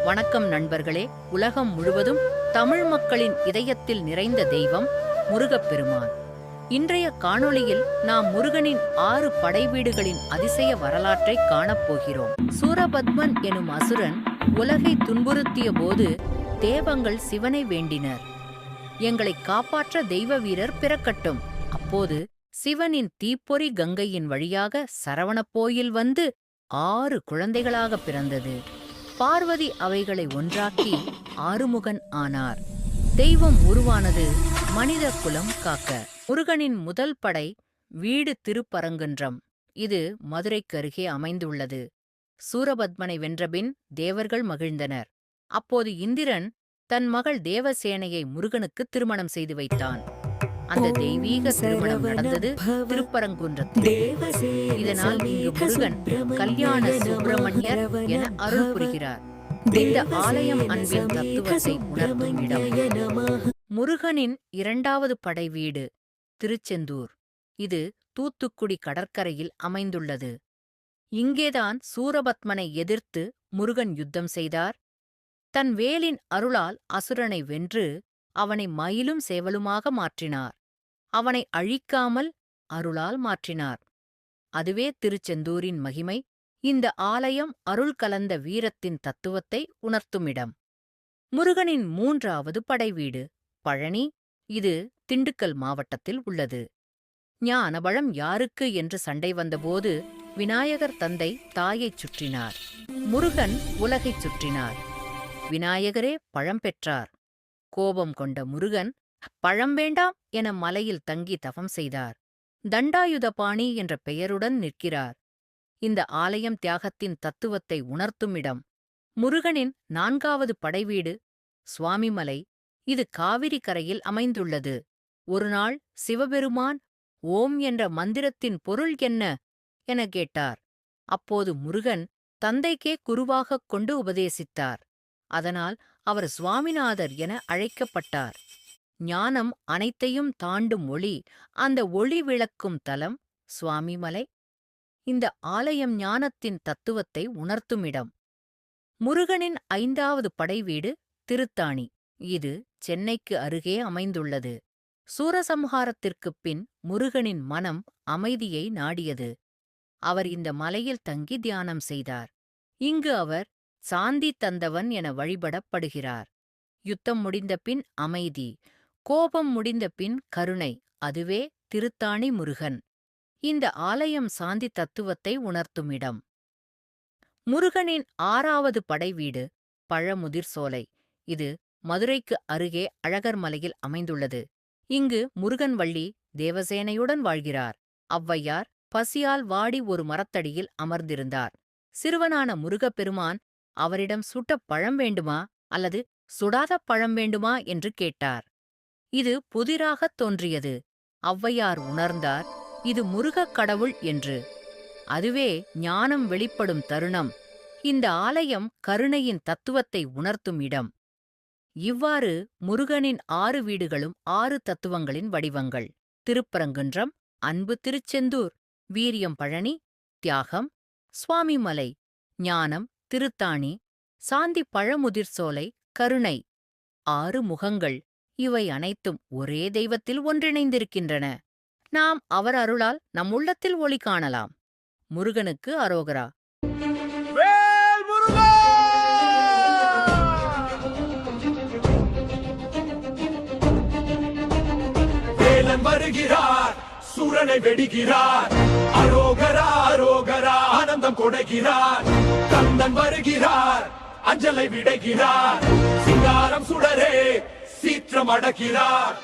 வணக்கம் நண்பர்களே. உலகம் முழுவதும் தமிழ் மக்களின் இதயத்தில் நிறைந்த தெய்வம் முருகப்பெருமான். இன்றைய காணொளியில் நாம் முருகனின் ஆறு படைவீடுகளின் அதிசய வரலாற்றை காணப்போகிறோம். சூரபத்மன் எனும் அசுரன் உலகை துன்புறுத்திய போது தேவங்கள் சிவனை வேண்டினர். எங்களை காப்பாற்ற தெய்வ வீரர் பிறக்கட்டும். அப்போது சிவனின் தீப்பொறி கங்கையின் வழியாக சரவணப்போயில் வந்து ஆறு குழந்தைகளாக பிறந்தது. பார்வதி அவைகளை ஒன்றாக்கி ஆறுமுகன் ஆனார். தெய்வம் உருவானது மனித குலம் காக்க. முருகனின் முதல் படை வீடு திருப்பரங்குன்றம். இது மதுரைக்கு அருகே அமைந்துள்ளது. சூரபத்மனை வென்றபின் தேவர்கள் மகிழ்ந்தனர். அப்போது இந்திரன் தன் மகள் தேவசேனையை முருகனுக்கு திருமணம் செய்து வைத்தான். அந்த தெய்வீக திருமணம் நடந்தது திருப்பரங்குன்றத்தில். இதனால் இங்கு முருகன் கல்யாண சுப்பிரமணியர் என அருள் புரிகிறார். இந்த ஆலயம் அன்பின் தத்துவத்தை உணர்த்தும் இடம். முருகனின் இரண்டாவது படை வீடு திருச்செந்தூர். இது தூத்துக்குடி கடற்கரையில் அமைந்துள்ளது. இங்கேதான் சூரபத்மனை எதிர்த்து முருகன் யுத்தம் செய்தார். தன் வேலின் அருளால் அசுரனை வென்று அவனை மயிலும் சேவலுமாக மாற்றினார். அவனை அழிக்காமல் அருளால் மாற்றினார். அதுவே திருச்செந்தூரின் மகிமை. இந்த ஆலயம் அருள் கலந்த வீரத்தின் தத்துவத்தை உணர்த்துமிடம். முருகனின் மூன்றாவது படைவீடு பழனி. இது திண்டுக்கல் மாவட்டத்தில் உள்ளது. ஞானபழம் யாருக்கு என்று சண்டை வந்தபோது விநாயகர் தந்தை தாயைச் சுற்றினார். முருகன் உலகைச் சுற்றினார். விநாயகரே பழம் பெற்றார். கோபம் கொண்ட முருகன் பழம் வேண்டாம் என மலையில் தங்கி தவம் செய்தார். தண்டாயுதபாணி என்ற பெயருடன் நிற்கிறார். இந்த ஆலயம் தியாகத்தின் தத்துவத்தை உணர்த்தும் இடம். முருகனின் நான்காவது படைவீடு சுவாமிமலை. இது காவிரி கரையில் அமைந்துள்ளது. ஒருநாள் சிவபெருமான் ஓம் என்ற மந்திரத்தின் பொருள் என்ன? என கேட்டார். அப்போது முருகன் தந்தைக்கே குருவாகக் கொண்டு உபதேசித்தார். அதனால் அவர் சுவாமிநாதர் என அழைக்கப்பட்டார். ஞானம் அனைத்தையும் தாண்டும் ஒளி அந்த ஒளி விளக்கும் தலம் சுவாமிமலை இந்த ஆலயம் ஞானத்தின் தத்துவத்தை உணர்த்துமிடம் முருகனின் ஐந்தாவது படைவீடு திருத்தாணி. இது சென்னைக்கு அருகே அமைந்துள்ளது. சூரசம்ஹாரத்திற்குப் பின் முருகனின் மனம் அமைதியை நாடியது. அவர் இந்த மலையில் தங்கி தியானம் செய்தார். இங்கு அவர் சாந்தி தந்தவன் என வழிபடப்படுகிறார். யுத்தம் முடிந்த பின் அமைதி. கோபம் முடிந்த பின் கருணை அதுவே திருத்தாணி முருகன். இந்த ஆலயம் சாந்தி தத்துவத்தை உணர்த்தும் இடம் முருகனின் ஆறாவது படைவீடு பழமுதிர் சோலை. இது மதுரைக்கு அருகே அழகர் மலையில் அமைந்துள்ளது. இங்கு முருகன் வள்ளி தேவசேனையுடன் வாழ்கிறார். ஔவையார் பசியால் வாடி ஒரு மரத்தடியில் அமர்ந்திருந்தார். சிறுவனான முருகப்பெருமான் அவரிடம் சுட்ட பழம் வேண்டுமா? அல்லது சுடாத பழம் வேண்டுமா என்று கேட்டார். இது புதிராகத் தோன்றியது. ஔவையார் உணர்ந்தார் இது முருகக் கடவுள் என்று. அதுவே ஞானம் வெளிப்படும் தருணம். இந்த ஆலயம் கருணையின் தத்துவத்தை உணர்த்தும் இடம். இவ்வாறு முருகனின் ஆறு வீடுகளும் ஆறு தத்துவங்களின் வடிவங்கள். திருப்பரங்குன்றம் அன்பு திருச்செந்தூர் வீரியம் பழனி தியாகம் சுவாமிமலை ஞானம் திருத்தாணி சாந்தி பழமுதிர் சோலை கருணை. ஆறு முகங்கள். இவை அனைத்தும் ஒரே தெய்வத்தில் ஒன்றிணைந்திருக்கின்றன. நாம் அவர் அருளால் நம் உள்ளத்தில் ஒளி காணலாம். முருகனுக்கு அரோகரா. வருகிறார் சூரனை வெடிகிறார். அரோகரா அரோகரா ஆனந்தம் கொடுகிறார் கந்தன் வருகிறார் அஞ்சலை விடைகிறார். சிங்காரம் சுடரே சீற்றம் அடக்கிறார்.